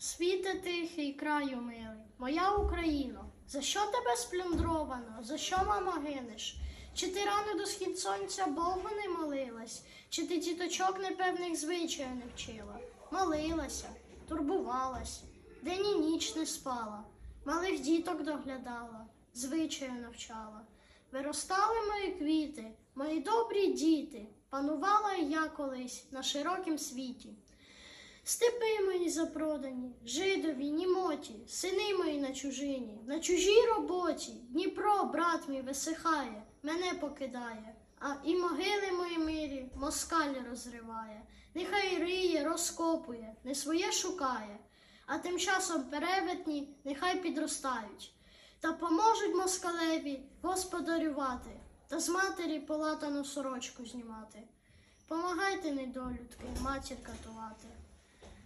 Світе тихий, краю милий, моя Україно, за що тебе сплюндровано, за що, мамо, гинеш? Чи ти рано до схід сонця Богу не молилась, чи ти діточок непевних звичаїв не вчила? Молилася, турбувалась, день і ніч не спала, малих діток доглядала, звичаю навчала. Виростали мої квіти, мої добрі діти, панувала я колись на широкім світі. Степи мої запродані, жидові, німоті, сини мої на чужині, на чужій роботі, Дніпро, брат мій, висихає, мене покидає, а і могили мої мирі москаль розриває, нехай риє, розкопує, не своє шукає, а тим часом перевертні нехай підростають, та поможуть москалеві господарювати, та з матері полатану сорочку знімати. Помагайте, недолюдки, матір катувати.